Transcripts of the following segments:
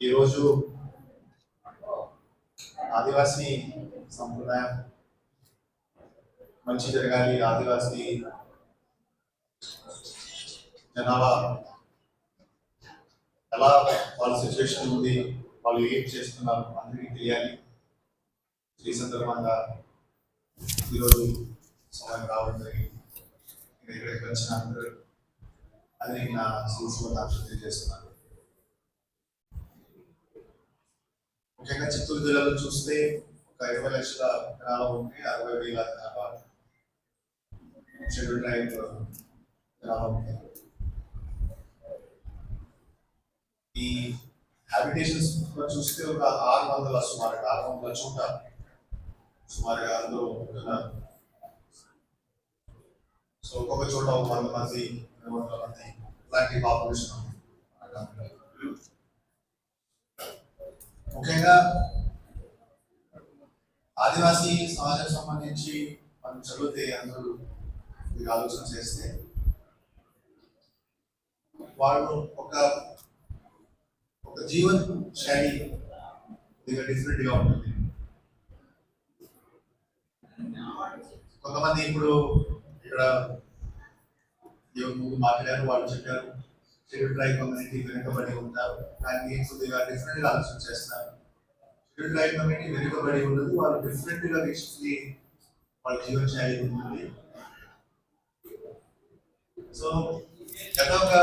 ఈరోజు ఆదివాసీ సంప్రదాయం మంచి జరగాలి. ఆదివాసీ జనాభా ఎలా వాళ్ళ సిచ్యువేషన్ ఉంది వాళ్ళు ఏం చేస్తున్నారు అందరికీ తెలియాలి. ఈ సందర్భంగా ఈరోజు సమయం రావడం జరిగింది. ఇక్కడికి వచ్చిన అందరూ అది నా శుభాకాంక్షలు తెలియజేస్తున్నాను ముఖ్యంగా చిత్తూరు జిల్లాలో చూస్తే ఒక ఇరవై లక్షల జనాభా ఉంది అరవై వేల జనాభా చెడు డ్రైవ్ గ్రామం ఈ హ్యాబిటేషన్స్ చూస్తే ఒక ఆరు వందల సుమారుగా ఆరు వందల చోట సుమారుగా అందులో ఉంటున్నారు సో ఒక్కొక్క చోట ఒక వంద మంది రెండు వందల మంది ఇలాంటి పాపులేషన్ ఉంది ముఖ్యంగా ఆదివాసీ సమాజం సంబంధించి మనం చదివితే అందరూ మీరు ఆలోచన చేస్తే వాళ్ళు ఒక ఒక జీవన శైలి కొద్దిగా డిఫరెంట్గా ఉంటుంది. కొంతమంది ఇప్పుడు ఇక్కడ ఎవరు ముందు మాట్లాడారు వాళ్ళు చెప్పారు. షెడ్యూల్ ట్రైబ్ కమ్యూనిటీ వెనుకబడి ఉంటారు దాన్ని కొద్దిగా డిఫరెంట్గా ఆలోచన చేస్తారు షెడ్యూల్ ట్రైబ్ కమ్యూనిటీ వెనుకబడి ఉండదు వాళ్ళు డిఫరెంట్గా వీక్షించి వాళ్ళ జీవన శైలి ఉంటుంది సో గత ఒక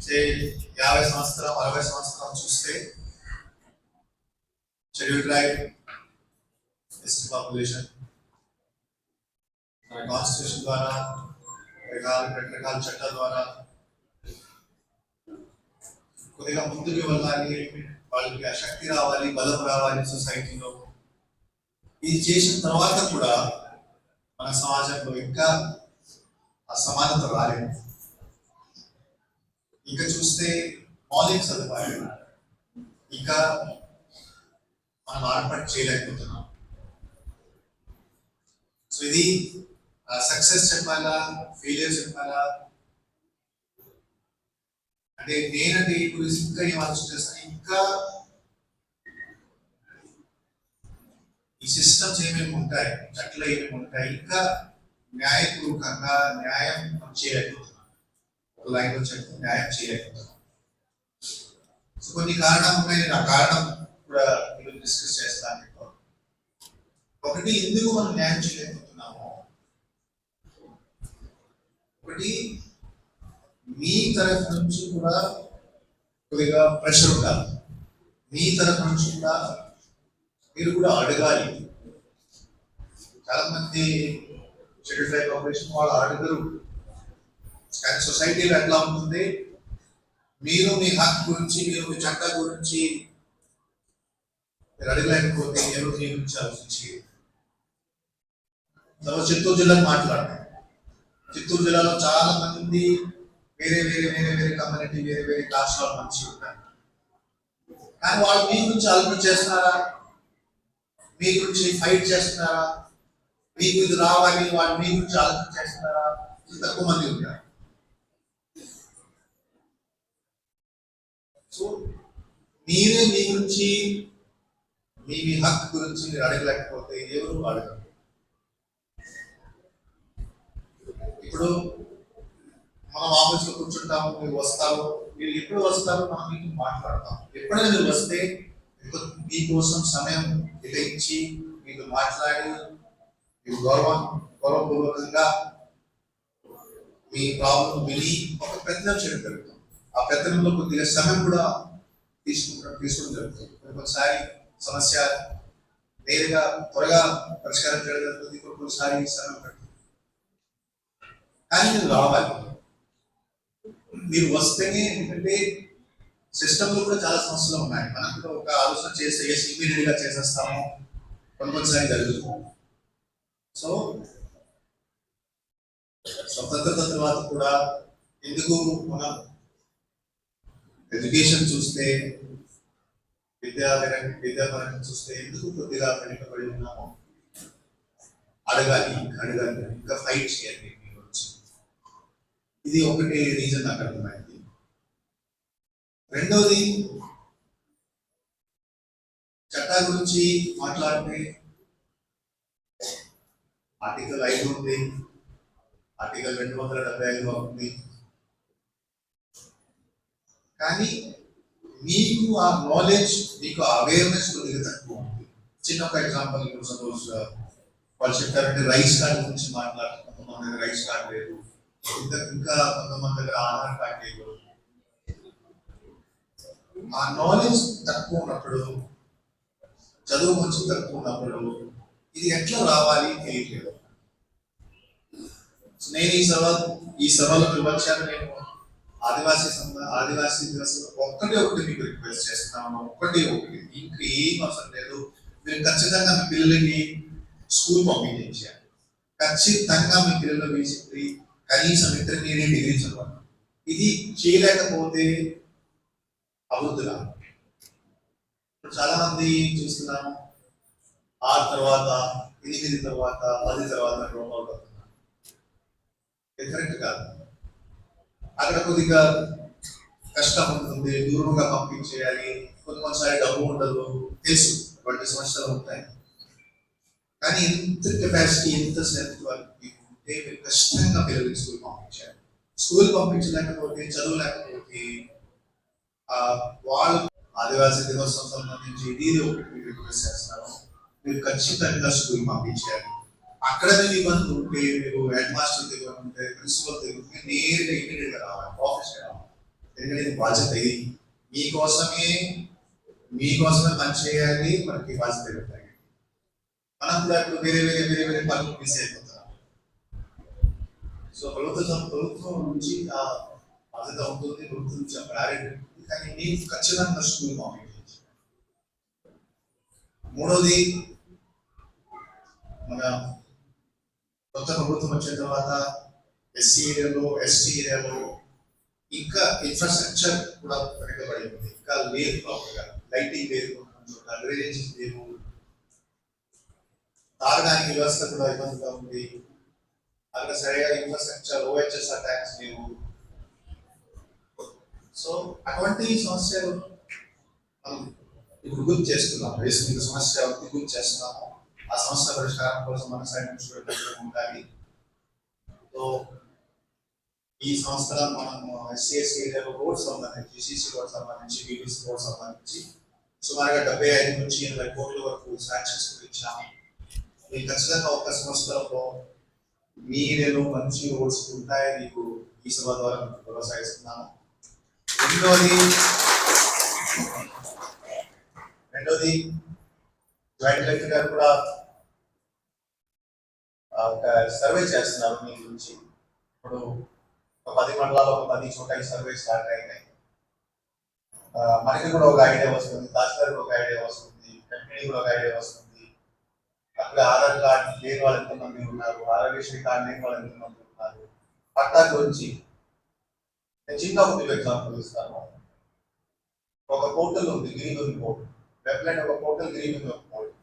say, యాభై సంవత్సరం అరవై సంవత్సరం చూస్తే షెడ్యూల్ ట్రైబ్ ఎస్టీ పాపులేషన్ మన కాన్స్టిట్యూషన్ ద్వారా రకాల రకరకాల చట్టాల ద్వారా కొద్దిగా ముందుకు వెళ్ళాలి వాళ్ళకి ఆ శక్తి రావాలి బలం రావాలి సొసైటీలో. ఇది చేసిన తర్వాత కూడా మన సమాజంలో ఇంకా ఆ సమానత రాలేదు. ఇంకా చూస్తే మౌలిక సదుపాయాలు ఇంకా మనం ఆర్పాటు చేయలేకపోతున్నాం. సో ఇది సక్సెస్ చెప్పాలా ఫెయిలియర్ చెప్పాలా అంటే నేనంటే ఈ గురించి ఇంకా ఏం ఆలోచన చేస్తాను ఇంకా ఈ సిస్టమ్స్ ఏమేమి ఉంటాయి? చట్టలు ఏమేమి ఉంటాయి? ఇంకా న్యాయపూర్వకంగా న్యాయం మనం చేయలేకపోతున్నాం ఒక లైన్లో చెప్తే న్యాయం చేయలేకపోతున్నాం సో కొన్ని కారణాలు ఉన్నాయి నేను ఆ కారణం కూడా మీరు డిస్కస్ చేస్తాను ఒకటి ఎందుకు మనం న్యాయం చేయలేకపోతున్నాము? ఒకటి మీ తరఫు నుంచి కూడా కొద్దిగా ప్రెషర్ ఉండాలి. మీ తరఫు నుంచి కూడా మీరు కూడా అడగాలి. చాలా మంది షెడ్యూల్ ట్రైబ్ ఆపరేషన్ వాళ్ళు అడగరు. కానీ సొసైటీలో ఎట్లా ఉంటుంది? మీరు మీ హక్కు గురించి మీరు మీ చట్టం గురించి మీరు అడగలేకపోతే ఎవరు మీ గురించి ఆలోచించి సపోజ్ చిత్తూరు జిల్లాకు మాట్లాడతాం చిత్తూరు జిల్లాలో చాలా మంది వేరే వేరే వేరే వేరే కమ్యూనిటీ వేరే వేరే కాస్ట్ వాళ్ళు మంచి ఉంటారు కానీ వాళ్ళు మీ గురించి ఆలోచన చేస్తున్నారా? మీ గురించి ఫైట్ చేస్తున్నారా? మీకు ఇది రావాలి వాళ్ళు మీ గురించి ఆలోచన చేస్తున్నారా? ఇది తక్కువ మంది ఉంటారు. సో మీరే మీ గురించి మీ మీ హక్కు గురించి మీరు అడగలేకపోతే ఎవరు అడగరు ఇప్పుడు మనం ఆఫీస్లో కూర్చుంటాము మీరు వస్తారు. మీరు ఎప్పుడు వస్తారు మనం మీతో మాట్లాడతాం ఎప్పుడైనా మీరు వస్తే మీకోసం సమయం కేటాయించి మీతో మాట్లాడి మీకు గౌరవ గౌరవపూర్వకంగా మీ ప్రాబ్లం విని ఒక పెద్ద చేయడం జరుగుతుంది. ఆ పెద్దలో కొద్దిగా సమయం కూడా తీసుకుంటాం తీసుకోవడం జరుగుతుంది. కొన్నిసారి సమస్య నేరుగా త్వరగా పరిష్కారం చేయడం జరుగుతుంది. కొన్నిసారి సమయం పడుతుంది. కానీ మీరు రావాలి. మీరు వస్తేనే ఏంటంటే సిస్టమ్లో కూడా చాలా సమస్యలు ఉన్నాయి. మనం కూడా ఒక ఆలోచన చేస్తే ఎస్ చేసేస్తాము. కొన్ని కొన్నిసారి జరుగుతుంది. సో స్వతంత్రత తర్వాత కూడా ఎందుకు మనం ఎడ్యుకేషన్ చూస్తే విద్యా విద్యాపరంగా చూస్తే ఎందుకు కొద్దిగా వెనుకబడి ఉన్నామో అడగాలి అడగాలి. ఇంకా ఫైట్ చేయాలి ఇది ఒకటి రీజన్ నాకు అర్థమైంది. రెండోది గురించి మాట్లాడితే ఆర్టికల్ ఐదు ఉంది ఆర్టికల్ రెండు వందల డెబ్బై ఐదు ఉంది. కానీ మీకు ఆ నాలెడ్జ్ మీకు అవేర్నెస్ కొద్దిగా తక్కువ ఉంది. చిన్న ఒక ఎగ్జాంపుల్ ఇప్పుడు సపోజ్ uh, వాళ్ళు చెప్పారంటే రైస్ కార్డ్ గురించి మాట్లాడుతున్నాం కొంతమంది రైస్ కార్డ్ లేదు. ఇంకా ఇంకా కొంతమంది దగ్గర ఆధార్ కార్డ్ లేదు ఆ నాలెడ్జ్ తక్కువ ఉన్నప్పుడు చదువు కొంచెం తక్కువ ఉన్నప్పుడు ఇది ఎట్లా రావాలి తెలియట్లేదు. నేను ఈ సవాల్ ఈ సభలో వచ్చాను నేను ఆదివాసీ సంఘ ఆదివాసీ దివసంలో ఒక్కటి ఒకటి మీకు రిక్వెస్ట్ చేస్తున్నాను. ఒక్కటి ఒకటి. ఇంకా ఏం అవసరం లేదు. మీరు ఖచ్చితంగా మీ పిల్లల్ని స్కూల్ పంపించారు ఖచ్చితంగా మీ పిల్లలు బేసిక్లీ కనీసం ఇంటర్మీడియట్ డిగ్రీ చదవాలి. ఇది చేయలేకపోతే అవుతుందా ఇప్పుడు చాలా మంది చూస్తున్నాము ఆరు తర్వాత ఎనిమిది తర్వాత పది తర్వాత డ్రాప్ అవుట్ అవుతున్నారు ఇది కరెక్ట్ కాదు. అక్కడ కొద్దిగా కష్టం ఉంటుంది దూరంగా పంపించేయాలి కొన్ని కొన్నిసారి డబ్బు ఉండదు తెలుసు అటువంటి సమస్యలు ఉంటాయి. కానీ ఎంత కెపాసిటీ ఎంత స్ట్రెంత్ వాళ్ళకి ఖచ్చితంగా పిల్లల్ని కష్టంగా పిల్లలకి స్కూల్ పంపించాలి స్కూల్ పంపించలేకపోతే చదవలేకపోతే ఆ వాళ్ళు ఆదివాసీ దినోత్సవం సంబంధించి ఇది ఒకటి రిక్వెస్ట్ చేస్తున్నాను మీరు ఖచ్చితంగా స్కూల్ పంపించారు. అక్కడ మీరు ఇబ్బంది ఉంటే మీరు హెడ్ మాస్టర్ దగ్గర ఉంటే ప్రిన్సిపల్ దగ్గర ఉంటే నేరుగా ఇమీడియట్ రావాలి ఆఫీస్ రావాలి. ఎందుకంటే ఇది బాధ్యత ఇది. మీకోసమే మీకోసమే పని చేయాలి మనకి బాధ్యత పెట్టాలి మనం కూడా ఇప్పుడు వేరే వేరే వేరే వేరే పనులు మిస్ అయిపోతాం. సో ప్రభుత్వం ప్రభుత్వం నుంచి ఆ బాధ్యత ఉంటుంది ప్రభుత్వం నుంచి ఆ ప్రయారిటీ ఉంటుంది. కానీ నేను ఖచ్చితంగా స్కూల్ పంపించవచ్చు మూడోది మన కొత్త ప్రభుత్వం వచ్చిన తర్వాత ఎస్సీ ఏరియాలో ఎస్టీ ఏరియాలో ఇంకా ఇన్ఫ్రాస్ట్రక్చర్ కూడా వెనకబడి ఉంది. ఇంకా లేదు ప్రాపర్గా లైటింగ్ లేదు కొన్ని డ్రైనేజ్ లేవు తాగడానికి వ్యవస్థ కూడా ఇబ్బందిగా ఉంది. అక్కడ సరిగా ఇన్ఫ్రాస్ట్రక్చర్ ఓహెచ్ఎస్ ట్యాంక్స్ లేవు. సో అటువంటి సమస్యలు మనం ఇప్పుడు గుర్తు చేస్తున్నాం వేసుకున్న సమస్య ఒకటి గుర్తు చేస్తున్నాము. ఆ సమస్య పరిష్కారం కోసం మన సైడ్ నుంచి ఉండాలి. సో ఈ సంవత్సరం మనం ఎస్సీఎస్సీ కోర్స్ సంబంధించి సిసి కోర్స్ సంబంధించి బీబీసీ కోర్స్ సంబంధించి సుమారుగా డెబ్బై ఐదు నుంచి ఎనభై కోట్ల వరకు శాంక్షన్స్ ఇచ్చాము. మీకు ఖచ్చితంగా ఒక సంవత్సరంలో మీరేలో మంచి రోడ్స్ ఉంటాయని మీకు ఈ సభ ద్వారా మీకు ప్రోత్సహిస్తున్నాను రెండోది రెండోది జాయింట్ కలెక్టర్ గారు కూడా ఒక సర్వే చేస్తున్నారు మీ గురించి. ఇప్పుడు ఒక పది మండలాలు ఒక పది చోట ఈ సర్వే స్టార్ట్ అయినాయి. మనకి కూడా ఒక ఐడియా వస్తుంది తహసీల్దార్ ఒక ఐడియా వస్తుంది కంపెనీ కూడా ఒక ఐడియా వస్తుంది. అక్కడ ఆధార్ కార్డు లేని వాళ్ళు ఎంతమంది ఉన్నారు. ఆరోగ్యశ్రీ కార్డు లేని వాళ్ళు ఎంతమంది ఉన్నారు పట్టా గురించి నేను చిన్న ఒక ఎగ్జాంపుల్ ఇస్తాను. ఒక పోర్టల్ ఉంది గిరిభూమి పోర్టల్ వెబ్లైన్ ఒక పోర్టల్ గిరిభూమి ఒక పోర్టల్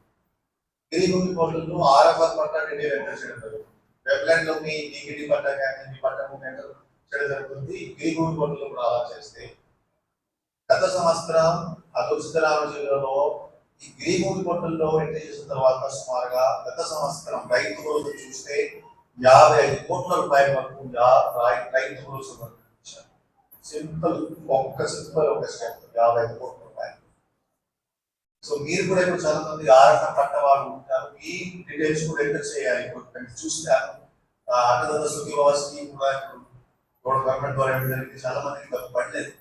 గిరిభూమి పోర్టల్లో ఆర్ఎఫ్ఆర్ పట్టా డీటెయిల్ ఎంటర్ చేయడం జరుగుతుంది. వెబ్లైన్లో మీ డిగిడి పట్టా కానీ మీ పట్టము ఎంటర్ చేయడం జరుగుతుంది. గిరిభూమి పోర్టల్ కూడా అలా చేస్తే గత సంవత్సరం అటు సిద్ధరామ జిల్లాలో ఈ గిరిభూమి పోర్టల్లో ఎంటర్ చేసిన తర్వాత సుమారుగా గత సంవత్సరం రైతు రోజు చూస్తే యాభై ఐదు కోట్ల రూపాయల వరకు రైతు రోజు సమర్పించారు సింపుల్ ఒక్క సింపుల్ ఒక స్టెప్ యాభై ఐదు కోట్ల రూపాయలు. సో మీరు కూడా ఇప్పుడు చాలా మంది ఆరట పట్ట వాళ్ళు ఉంటారు. మీ డీటెయిల్స్ కూడా ఎంటర్ చేయాలి. ఇప్పుడు చూస్తారు. అన్నదాత సుఖీభావ స్కీమ్ కూడా ఇప్పుడు గవర్నమెంట్ ద్వారా జరిగింది. చాలా మందికి పడలేదు.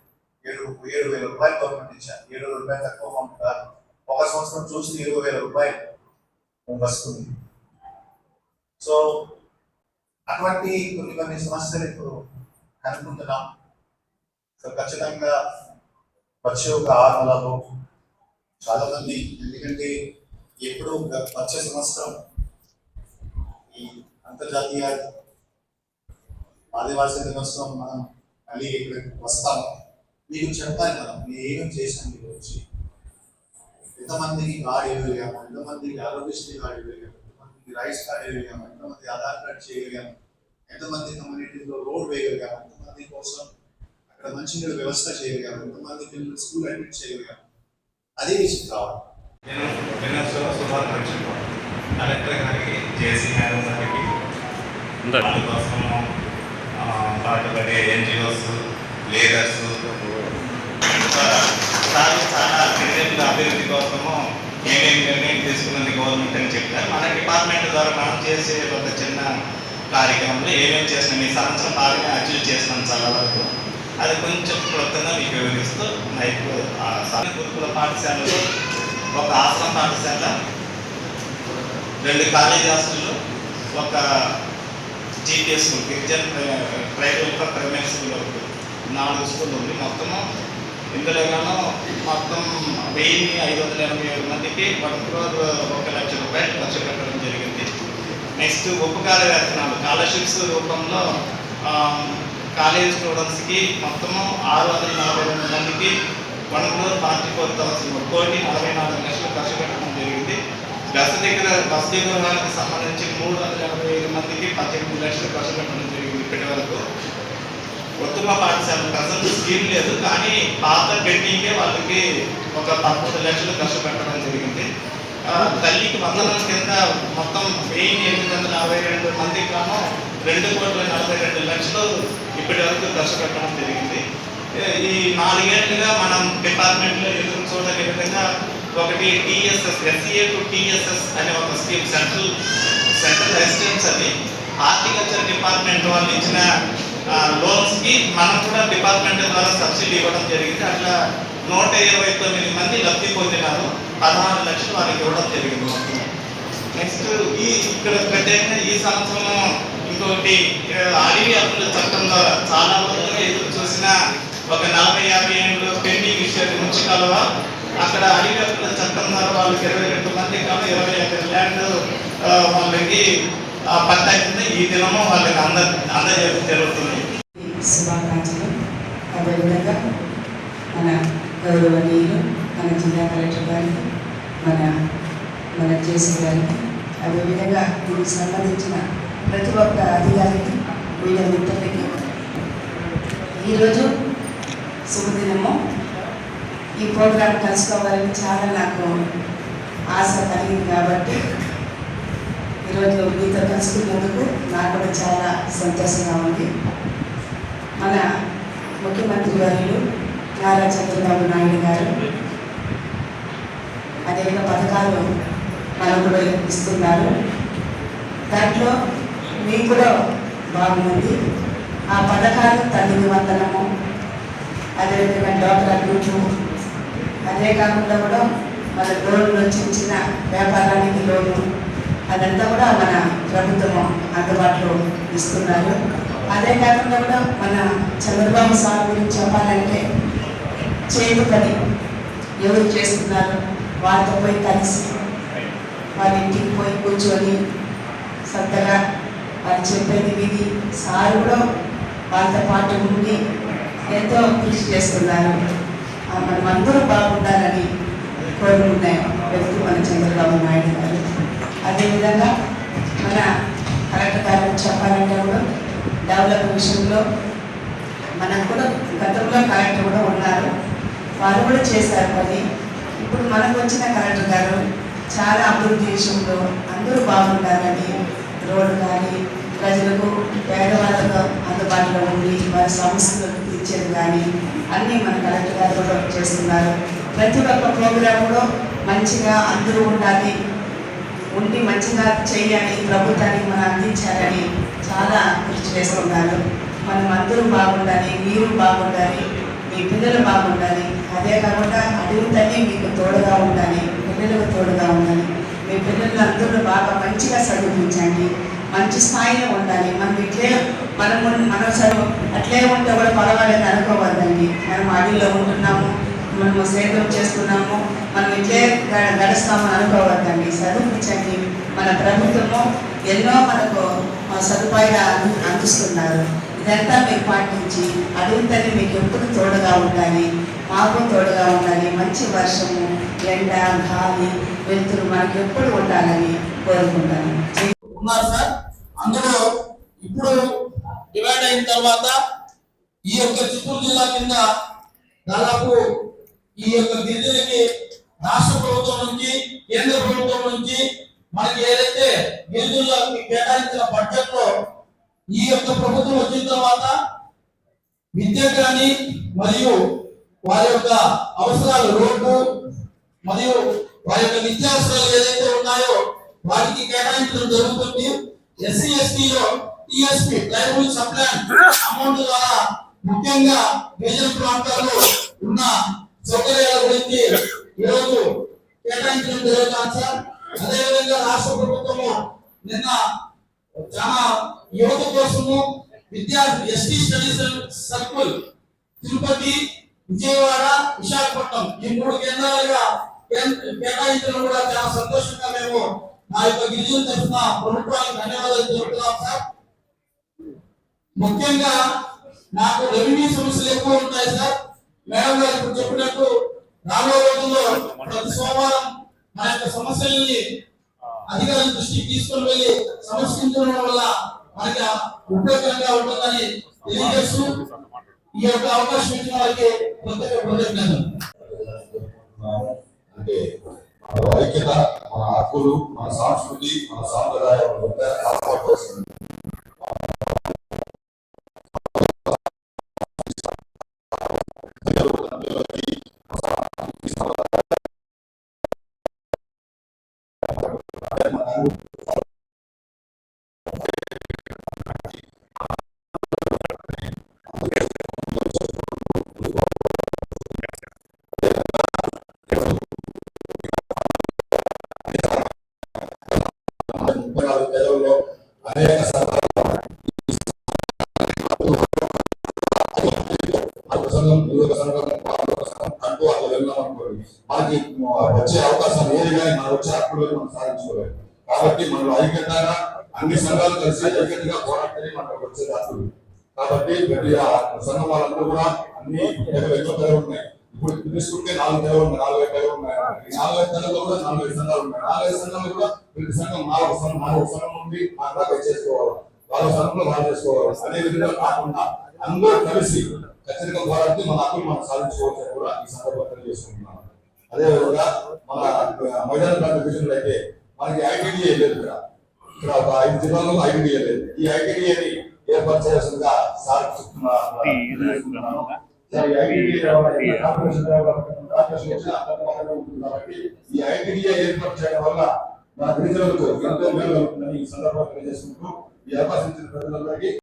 ఏడు ఏడు వేల రూపాయలు గవర్నమెంట్ ఇచ్చారు. ఏడు వేల రూపాయలు తక్కువ పంపుతారు. ఒక సంవత్సరం చూస్తే ఇరవై వేల రూపాయలు వస్తుంది సో అటువంటి కొన్ని కొన్ని సమస్యలు ఇప్పుడు కనుక్కుంటున్నాం. సో ఖచ్చితంగా వచ్చే ఒక ఆరు నెలలో చాలా మంది ఎందుకంటే ఎప్పుడు వచ్చే సంవత్సరం ఈ అంతర్జాతీయ ఆదివాసీ దినోత్సవం మనం మళ్ళీ ఇక్కడ వస్తాం మీకు చెప్పాలి మనం నేను ఏమేమి చేశాను మీరు వచ్చి ఎంతమందికి కార్డు ఇవ్వగలిగాము ఎంతమందికి ఆరోగ్యశ్రీ కార్డు ఇవ్వగలిగాము ఎంతమందికి రైస్ కార్డు ఇవ్వగలిగాము ఎంతమంది ఆధార్ కార్డు చేయగలిగాము ఎంతమంది కమ్యూనిటీలో రోడ్ వేయగలిగాము ఎంతమంది కోసం అక్కడ మంచినీళ్ళ వ్యవస్థ చేయగలిగాము ఎంతమంది పిల్లలు స్కూల్ అడ్మిట్ చేయగలిగాము అదే విషయం కావాలి నేను కలెక్టర్ గారికి జేసీ మేడం గారికి వాళ్ళ ఎన్జిఓస్ లీడర్స్ చాలా చాలా క్రికెట్ల అభివృద్ధి కోసము ఏమేమి నిర్ణయం తీసుకున్నది గవర్నమెంట్ మన డిపార్ట్మెంట్ ద్వారా మనం చేసే ఒక చిన్న కార్యక్రమంలో ఏమేమి చేసినాం ఈ సంవత్సరం బాగా అచీవ్ చేసినాం చాలా వరకు. అది కొంచెం క్లుప్తంగా మీకు వివరిస్తూ నైట్ ఆ గురుకుల పాఠశాలలో ఒక ఆశ్రమ పాఠశాల రెండు కాలేజీ హాస్టళ్ళు ఒక జీపీఎస్ స్కూల్ గిరిజన్ ప్రైవేట్ ప్రైమరీ స్కూల్ ఒకటి నాలుగు స్కూల్ ఉంది. మొత్తము ఇందులోగాను మొత్తం వెయ్యి ఐదు వందల ఎనభై ఏడు మందికి వన్ క్రోర్ ఒక లక్ష రూపాయలు ఖర్చు పెట్టడం జరిగింది. నెక్స్ట్ ఉపకార వేతనాలు స్కాలర్షిప్స్ రూపంలో కాలేజ్ స్టూడెంట్స్కి మొత్తము ఆరు వందల నలభై రెండు మందికి one crore forty four thousand కోటి నలభై నాలుగు లక్షలు ఖర్చు పెట్టడం జరిగింది. బస్ దగ్గర బస్ గృహాలకు సంబంధించి మూడు వందల ఎనభై ఐదు మందికి పద్దెనిమిది లక్షలు ఖర్చు పెట్టడం జరిగింది ఇప్పటి వరకు. ఉత్తమ పాఠశాల ప్రజెంట్ స్కీమ్ లేదు కానీ పాత పెండింగే వాళ్ళకి ఒక పదకొండు లక్షలు ఖర్చు పెట్టడం జరిగింది. తల్లికి వందనం కింద మొత్తం వెయ్యి ఎనిమిది వందల నలభై రెండు మంది కాను రెండు కోట్ల నలభై రెండు లక్షలు ఇప్పటి వరకు ఖర్చు పెట్టడం జరిగింది. ఈ నాలుగేళ్ళుగా మనం డిపార్ట్మెంట్లో ఎదురు చూడని విధంగా ఒకటి టీఎస్ఎస్ ఎస్సీఏ టు టీఎస్ఎస్ అనే ఒక స్కీమ్ సెంట్రల్ సెంట్రల్ రెసిడెన్స్ అది హార్టికల్చర్ డిపార్ట్మెంట్ వాళ్ళు ఇచ్చిన లోన్స్కి మనం కూడా డిపార్ట్మెంట్ ద్వారా సబ్సిడీ ఇవ్వడం జరిగింది. అట్లా నూట ఇరవై తొమ్మిది మంది లబ్ధి పొందినారు. పదహారు లక్షలు వారికి ఇవ్వడం జరిగింది. నెక్స్ట్ ఈ ఇక్కడ ప్రత్యేకంగా ఈ సంవత్సరం ఇంకొకటి అడవి హక్కుల చట్టం ద్వారా చాలా రోజులుగా ఎదురు చూసిన ఒక నలభై యాభై ఏళ్ళు పెండింగ్ ఇష్యూ నుంచి కలవ అక్కడ అడవి హక్కుల చట్టం ద్వారా వాళ్ళకి ఇరవై రెండు మంది కాదు ఇరవై ఎకర ల్యాండ్ వాళ్ళకి ఆ, ఈ దినము వాళ్ళకి అంద అందజేయడం జరుగుతుంది శుభాకాంక్షలు. అదేవిధంగా మన గౌరవనీయులు మన జిల్లా కలెక్టర్ గారికి మన మన జేసీ గారికి అదేవిధంగా దీనికి సంబంధించిన ప్రతి ఒక్క అధికారికి మీడియా మిత్రులకి ఈరోజు శుభదినము. ఈ ప్రోగ్రాం కలుసుకోవాలని చాలా నాకు ఆశ కలిగింది కాబట్టి ఈరోజు మీతో కలుసుకున్నందుకు నాకు కూడా చాలా సంతోషంగా ఉంది. మన ముఖ్యమంత్రి వర్యులు నారా చంద్రబాబు నాయుడు గారు అనేక పథకాలు మనకు కూడా ఇస్తున్నారు. దాంట్లో మీకు కూడా బాగుంది. ఆ పథకాలు తల్లి వందనము అదేవిధంగా డాక్టర్ గ్రూపు అదే కాకుండా కూడా మన లోన్లు చిన్న చిన్న వ్యాపారానికి లోను అదంతా కూడా మన ప్రభుత్వం అందుబాటులో ఇస్తున్నారు. అదే కాకుండా కూడా మన చంద్రబాబు సార్ గురించి చెప్పాలంటే చేతి పని ఎవరు చేస్తున్నారు? వాళ్ళతో పోయి కలిసి వారి ఇంటికి పోయి కూర్చొని సత్తగా వాళ్ళు చెప్పేది విని సార్ కూడా వాళ్ళతో పాటు ఉండి ఎంతో కృషి చేస్తున్నారు. ఆ మనం అందరూ బాగుండాలని కోరుకునే వ్యక్తి మన చంద్రబాబు నాయుడు గారు. అదేవిధంగా మన కలెక్టర్ గారు చెప్పాలంటే కూడా డెవలప్ విషయంలో మనకు కూడా గతంలో కలెక్టర్ కూడా ఉన్నారు. వారు కూడా చేశారు పని ఇప్పుడు మనకు వచ్చిన కలెక్టర్ గారు చాలా అభివృద్ధి విషయంలో అందరూ బాగుంటారని రోడ్డు కానీ ప్రజలకు పేదవాళ్ళకు అందుబాటులో ఉండి వారి సమస్యలు తీర్చేది కానీ అన్నీ మన కలెక్టర్ గారు కూడా చేస్తున్నారు. ప్రతి ఒక్క ప్రోగ్రాంలో మంచిగా అందరూ ఉండాలి ఉండి మంచిగా చేయాలి ప్రభుత్వానికి మనం అందించాలని చాలా కృషి చేస్తున్నారు. మనం అందరూ బాగుండాలి మీరు బాగుండాలి మీ పిల్లలు బాగుండాలి. అదే కాకుండా అడుగు తల్లి మీకు తోడుగా ఉండాలి పిల్లలకు తోడుగా ఉండాలి. మీ పిల్లలు అందరూ బాగా మంచిగా చదివించండి మంచి స్థాయిలో ఉండాలి. మనం ఇట్లే మనం ఉన్- మనం చదువు అట్లే ఉంటే కూడా పర్వాలేదు అనుకోవద్దండి. మనం అడవిలో ఉంటున్నాము మనము సేద్యం చేస్తున్నాము మనం ఇట్లే గ- అనుకోవద్దండి. చదివించండి మన ప్రభుత్వము ఎన్నో మనకు సదుపాయాలు అందిస్తున్నారు. ఇదంతా మీరు పాటించి అడుగుతని మీకు ఎప్పుడు తోడుగా ఉండాలి మాకు తోడుగా ఉండాలి. మంచి వర్షము ఎండ గాలి వెలుతురు మనకి ఎప్పుడు ఉండాలని కోరుకుంటాను. ఉన్నారు సార్ అందులో ఇప్పుడు డివైడ్ అయిన తర్వాత ఈ యొక్క చిత్తూరు జిల్లా కింద దాదాపు ఈ యొక్క గిరిజనకి రాష్ట్ర ప్రభుత్వం నుంచి కేంద్ర ప్రభుత్వం నుంచి మనకి ఏదైతే గిరిజనులకు కేటాయించిన బడ్జెట్లో ఈ యొక్క ప్రభుత్వం వచ్చిన తర్వాత విద్య కానీ మరియు వారి యొక్క అవసరాలు రోడ్డు మరియు వారి యొక్క నిత్యావసరాలు ఏదైతే ఉన్నాయో వాటికి కేటాయించడం జరుగుతుంది. SC ఎస్టీలో TSP tribal sub plan amount ద్వారా ముఖ్యంగా గిరిజన ప్రాంతాల్లో ఉన్న సౌకర్యాల గురించి ఈరోజు కేటాయించడం జరుగుతుంది సార్ అదేవిధంగా రాష్ట్ర ప్రభుత్వము నిన్న చాలా యువత కోసము విద్యార్థి ST studies circle Tirupati Vijayawada Visakhapatnam ఈ మూడు కేంద్రాలుగా కేటాయించడం కూడా చాలా సంతోషంగా మేము నా యొక్క గిరిజన తరఫున ప్రభుత్వానికి ధన్యవాదాలు తెలుపుతున్నాం సార్. ముఖ్యంగా నాకు రెవెన్యూ సమస్యలు ఎక్కువ ఉంటాయి సార్. మేడం గారు ఇప్పుడు చెప్పినట్టు రాబోయే రోజుల్లో ప్రతి సోమవారం మన యొక్క సమస్యల్ని అధికారుల దృష్టికి తీసుకొని వెళ్ళి సమస్యించడం వల్ల మనకి ఉపయోగకరంగా ఉంటుందని తెలియజేస్తూ ఈ యొక్క అవకాశం ఇచ్చిన వారికి ప్రత్యేక కృతజ్ఞతలు. అంటే మన ఐక్యత మన హక్కులు మన సంస్కృతి మన సాంప్రదాయం కాపాడుకోవాల్సిన అనేక అంటూ అట్లా వెళ్ళాం అనుకోండి మనకి వచ్చే అవకాశం ఏది కానీ మన వచ్చే మనం సాధించుకోలేదు కాబట్టి మనం ఐక్యతగా అన్ని సంఘాలు కలిసి ఐక్యతగా పోరాటమే మనకు వచ్చే హక్కులు కాబట్టి ప్రతి ఆ సంఘం వాళ్ళందరూ కూడా అన్ని తెగలు ఉన్నాయి ఇప్పుడు తీసుకుంటే నాలుగు తెగలు ఉన్నాయి నాలుగు తెగలు ఉన్నాయి. నాలుగు తెగలు కూడా నాలుగు సంఘాలు ఉన్నాయి. నాలుగు సంఘాలు కూడా ప్రతి సంఘం నాలుగు సంఘం నాలుగు సంఘం నుండి అట్లా చేసుకోవాలి. వాళ్ళ సంఘంలో వాళ్ళు చేసుకోవాలి. అదే విధంగా కాకుండా అందరూ కలిసి ఖచ్చితంగా పోరాడితే మన హక్కులు మనం సాధించుకోవచ్చు కూడా ఈ సందర్భంగా చేసుకుంటున్నాం అదే విధంగా మన మైదాన ప్రాంత విషయంలో అయితే మనకి ఐటీడీఏ లేదు ఇక్కడ. ఇక్కడ ఒక ఐదు జిల్లాల్లో ఐటీడీఏ లేదు. ఈ ఐటీడీఏని ఏర్పాటు చేయాల్సిందిగా సార్ చెప్తున్నారు ఈ ఐటీడీఏ ఏర్పాటు చేయడం వల్ల గిరిజనులకు ఎంతో మేలు కలుగుతుందని ఈ సందర్భంగా తెలియజేసుకుంటూ ఈ అవకాశం ప్రజలందరికీ